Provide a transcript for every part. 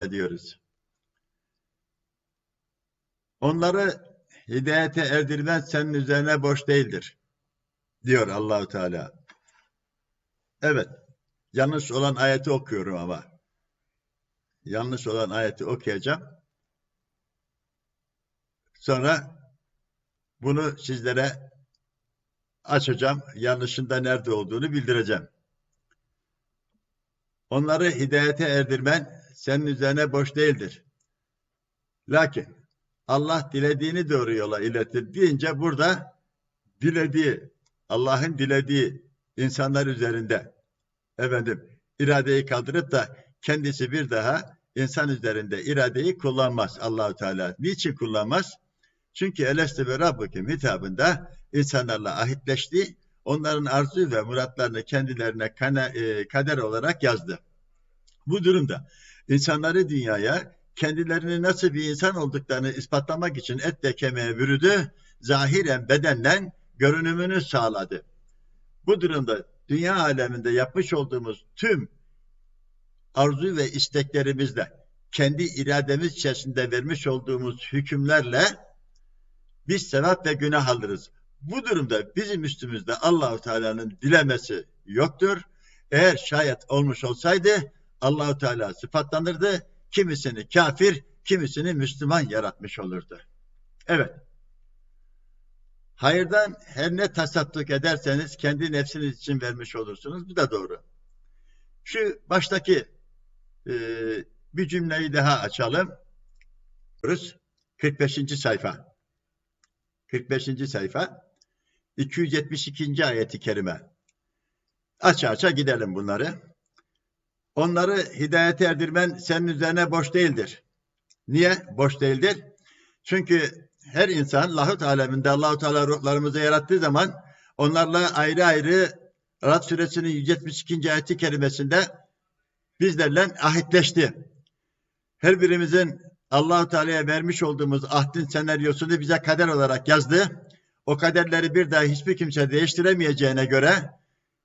ediyoruz. Onları hidayete erdirmen senin üzerine boş değildir. Diyor Allahu Teala. Evet. Yanlış olan ayeti okuyorum ama. Yanlış olan ayeti okuyacağım. Sonra bunu sizlere açacağım. Yanlışında nerede olduğunu bildireceğim. Onları hidayete erdirmen senin üzerine boş değildir. Lakin Allah dilediğini doğru yola iletir deyince burada dilediği, Allah'ın dilediği insanlar üzerinde efendim iradeyi kaldırıp da kendisi bir daha insan üzerinde iradeyi kullanmaz Allahu Teala. Niçin kullanmaz? Çünkü eleste ve rabbukim hitabında insanlarla ahitleşti. Onların arzu ve muratlarını kendilerine e, kader olarak yazdı. Bu durumda insanları dünyaya kendilerini nasıl bir insan olduklarını ispatlamak için etle kemiğe bürüdü, zahiren bedenden görünümünü sağladı. Bu durumda dünya aleminde yapmış olduğumuz tüm arzu ve isteklerimizle, kendi irademiz içerisinde vermiş olduğumuz hükümlerle biz sevap ve günah alırız. Bu durumda bizim üstümüzde Allahu Teala'nın dilemesi yoktur. Eğer şayet olmuş olsaydı Allahu Teala sıfatlanırdı. Kimisini kafir, kimisini Müslüman yaratmış olurdu. Evet. Hayırdan her ne tasadduk ederseniz kendi nefsiniz için vermiş olursunuz. Bu da doğru. Şu baştaki e, bir cümleyi daha açalım. 45. sayfa. 45. sayfa. 272. ayeti kerime. Aça aça gidelim bunları. Onları hidayete erdirmen senin üzerine boş değildir. Niye boş değildir? Çünkü her insan lahut aleminde Allahu Teala ruhlarımızı yarattığı zaman onlarla ayrı ayrı Rad suresinin 172. ayeti kerimesinde bizlerle ahitleşti. Her birimizin Allahu Teala'ya vermiş olduğumuz ahdin senaryosunu bize kader olarak yazdı. O kaderleri bir daha hiçbir kimse değiştiremeyeceğine göre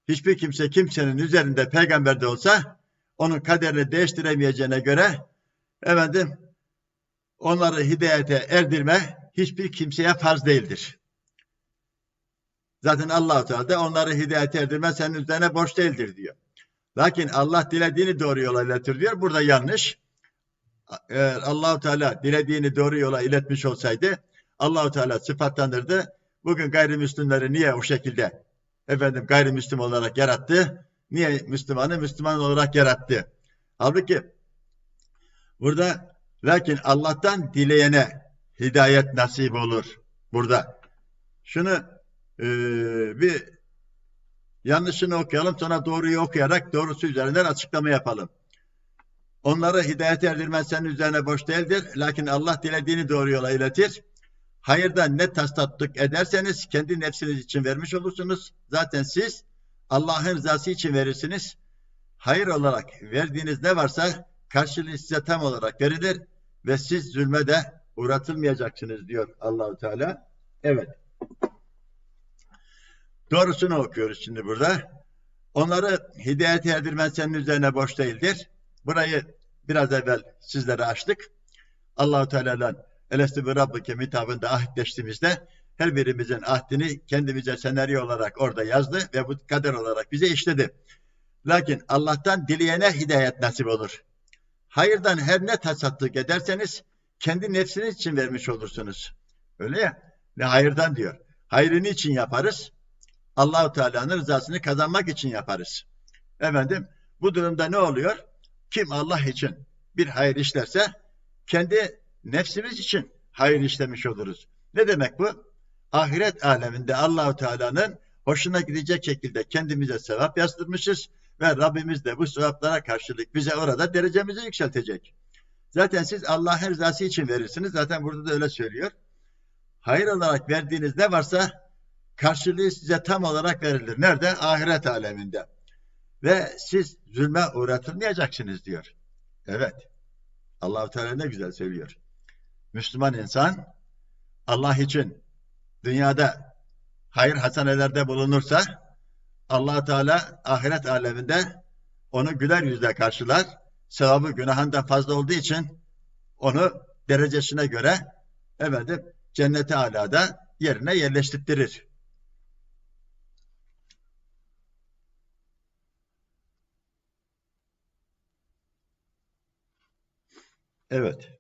hiçbir kimse kimsenin üzerinde peygamber de olsa onun kaderini değiştiremeyeceğine göre efendim onları hidayete erdirme hiçbir kimseye farz değildir. Zaten allah Teala da onları hidayete erdirme senin üzerine borç değildir diyor. Lakin Allah dilediğini doğru yola iletir diyor. Burada yanlış. Eğer allah Teala dilediğini doğru yola iletmiş olsaydı allah Teala sıfatlanırdı. Bugün gayrimüslimleri niye o şekilde efendim gayrimüslim olarak yarattı? Niye Müslümanı Müslüman olarak yarattı? Halbuki burada lakin Allah'tan dileyene hidayet nasip olur. Burada. Şunu e, bir yanlışını okuyalım sonra doğruyu okuyarak doğrusu üzerinden açıklama yapalım. Onları hidayet erdirmen senin üzerine boş değildir. Lakin Allah dilediğini doğru yola iletir. Hayırdan ne tastattık ederseniz kendi nefsiniz için vermiş olursunuz. Zaten siz Allah'ın rızası için verirsiniz. Hayır olarak verdiğiniz ne varsa karşılığı size tam olarak verilir ve siz zulme de uğratılmayacaksınız diyor Allahu Teala. Evet. Doğrusunu okuyoruz şimdi burada. Onları hidayet erdirmen senin üzerine boş değildir. Burayı biraz evvel sizlere açtık. Allahu Teala'dan Elestü bi Rabbike hitabında ahitleştiğimizde her birimizin ahdini kendimize senaryo olarak orada yazdı ve bu kader olarak bize işledi. Lakin Allah'tan dileyene hidayet nasip olur. Hayırdan her ne tasattık ederseniz kendi nefsiniz için vermiş olursunuz. Öyle ya. Ne hayırdan diyor. Hayrını için yaparız. Allahu Teala'nın rızasını kazanmak için yaparız. Efendim bu durumda ne oluyor? Kim Allah için bir hayır işlerse kendi nefsimiz için hayır işlemiş oluruz. Ne demek bu? Ahiret aleminde Allahu Teala'nın hoşuna gidecek şekilde kendimize sevap yazdırmışız ve Rabbimiz de bu sevaplara karşılık bize orada derecemizi yükseltecek. Zaten siz Allah'ın rızası için verirsiniz. Zaten burada da öyle söylüyor. Hayır olarak verdiğiniz ne varsa karşılığı size tam olarak verilir. Nerede? Ahiret aleminde. Ve siz zulme uğratılmayacaksınız diyor. Evet. Allahu Teala ne güzel söylüyor. Müslüman insan Allah için dünyada hayır hasanelerde bulunursa allah Teala ahiret aleminde onu güler yüzle karşılar sevabı günahından fazla olduğu için onu derecesine göre efendim cennete alada yerine yerleştirir. Evet.